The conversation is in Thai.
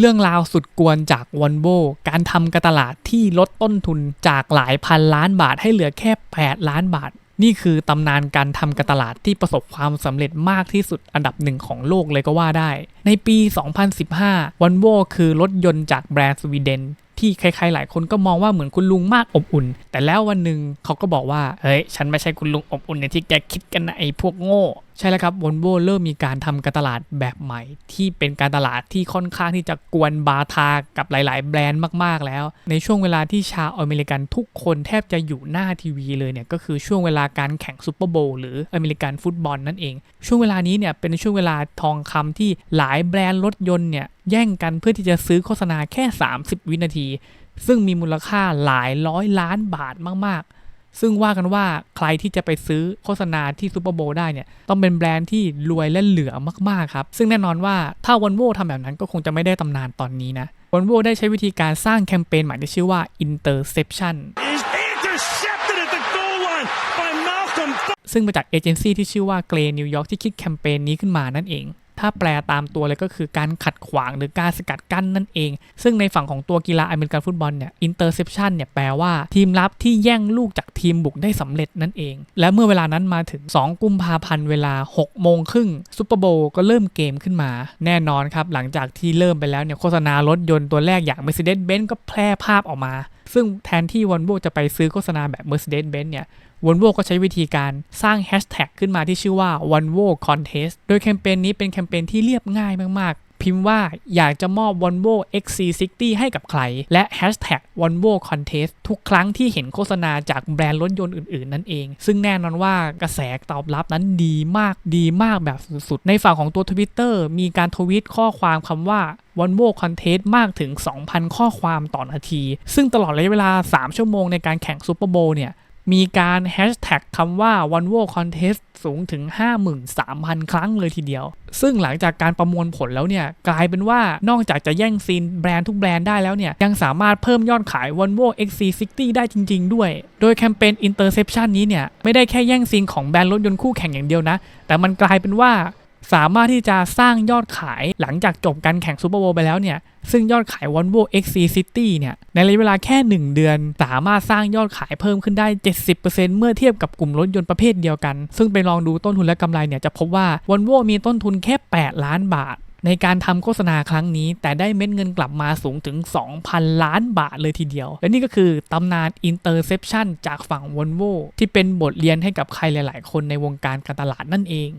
เรื่องราวสุดกวนจากวอลโวการทำการตลาดที่ลดต้นทุนจากหลายพันล้านบาทให้เหลือแค่ 8 ล้านบาท นี่คือตำนานการทำการตลาดที่ประสบความสำเร็จมากที่สุดอันดับหนึ่งของโลกเลยก็ว่าได้ ในปี 2015วอลโวคือรถยนต์จากแบรนด์สวีเดนที่ใครๆหลายคนก็มองว่าเหมือนคุณลุงมากอบอุ่น แต่แล้ววันหนึ่งเขาก็บอกว่า เฮ้ย ฉันไม่ใช่คุณลุงอบอุ่นในที่แกคิดกันนะไอ้พวกโง่ ใช่แล้วครับวอลโวเริ่มมีการทำการตลาดแบบใหม่ ที่เป็นการตลาดที่ค่อนข้างที่จะกวนบาทากับหลาย ๆ แบรนด์มาก ๆ แล้ว ในช่วงเวลาที่ชาวอเมริกันทุกคนแทบจะอยู่หน้าทีวีเลยเนี่ยก็คือช่วงเวลาการแข่งซูเปอร์โบว์หรืออเมริกันฟุตบอลนั่นเอง ช่วงเวลานี้เนี่ยเป็นช่วงเวลาทองคำที่หลายแบรนด์รถยนต์เนี่ยแย่งกันเพื่อที่จะซื้อโฆษณาแค่ 30 วินาที ซึ่งมีมูลค่าหลายร้อยล้านบาทมาก ๆ ซึ่งว่ากันว่าใครที่จะไปซื้อโฆษณาที่ซูเปอร์โบว์ได้เนี่ยต้องเป็นแบรนด์ที่รวยและเหลือมากๆครับ ซึ่งแน่นอนว่าถ้าวอลโวทำแบบนั้นก็คงจะไม่ได้ตำนานตอนนี้นะวอลโวได้ใช้วิธีการสร้างแคมเปญใหม่ที่ชื่อว่า Interception is intercepted at the goal line by Malcolm. Th- ซึ่งมาจากเอเจนซี่ที่ชื่อว่าเกรนิวยอร์กที่คิดแคมเปญนี้ขึ้นมานั่นเอง ถ้าแปลตามตัวเลยก็คือการขัดขวางหรือการสกัดกั้นนั่นเอง ซึ่งในฝั่งของตัวกีฬาอเมริกันฟุตบอลเนี่ยอินเตอร์เซปชันเนี่ยแปลว่าทีมรับที่แย่งลูกจากทีมบุกได้สำเร็จนั่นเอง และเมื่อเวลานั้นมาถึง 2 กุมภาพันธ์เวลา 6 โมงครึ่งซูเปอร์โบว์ก็เริ่มเกมขึ้นมา แน่นอนครับหลังจากที่เริ่มไปแล้วเนี่ยโฆษณารถยนต์ตัวแรกอย่าง Mercedes-Benz ก็แพร่ภาพออกมา ซึ่งแทนที่วอลโวจะไปซื้อโฆษณาแบบ Mercedes-Benz เนี่ยวอลโวก็ใช้วิธีการสร้างแฮชแท็กขึ้นมาที่ชื่อว่า o n v o Contest โดยแคมเปญนี้เป็นแคมเปญที่เรียบง่ายมากๆ พิมพ์ว่าอยากจะมอบ Volvo XC60 ให้กับใคร และ Hashtag Volvo Contest ทุกครั้งที่เห็นโฆษณาจากแบรนด์รถยนต์อื่นๆ นั่นเอง ซึ่งแน่นอนว่ากระแสตอบรับนั้นดีมากดีมากแบบสุดๆ ในฝั่งของตัว Twitter มีการทวีตข้อความคำว่า Volvo Contest มากถึง 2,000 ข้อความต่อนาที ซึ่งตลอดระยะเวลา 3 ชั่วโมงในการแข่งซูเปอร์โบเนี่ย มีการแฮชแท็กคำว่า o n v o Contest สูงถึง 53,000 ครั้งเลยทีเดียว ซึ่งหลังจากการประมวลผลแล้วเนี่ย กลายเป็นว่านอกจากจะแย่งซีนแบรนด์ทุกแบรนด์ได้แล้วเนี่ย ยังสามารถเพิ่มยอดขาย Volvo XC60 ได้จริง ๆ ด้วย โดยแคมเปญ Interception นี้เนี่ย ไม่ได้แค่แย่งซีนของแบรนด์รถยนต์คู่แข่งอย่างเดียวนะ แต่มันกลายเป็นว่า สามารถที่จะสร้างยอดขายหลังจากจบการแข่งซูเปอร์โบว์ไปแล้วเนี่ย ซึ่งยอดขาย Volvo XC City เนี่ย ในระยะเวลาแค่ 1 เดือน สามารถสร้างยอดขายเพิ่มขึ้นได้ 70%เมื่อเทียบกับกลุ่มรถยนต์ประเภทเดียวกัน ซึ่งไปลองดูต้นทุนและกำไรเนี่ยจะพบว่า Volvo มีต้นทุนแค่ 8 ล้านบาทในการทำโฆษณาครั้งนี้ แต่ได้เม็ดเงินกลับมาสูงถึง 2,000 ล้านบาทเลยทีเดียว และนี่ก็คือตำนาน Interception จากฝั่ง Volvo ที่เป็นบทเรียนให้กับใครหลาย ๆ คนในวงการการตลาดนั่นเอง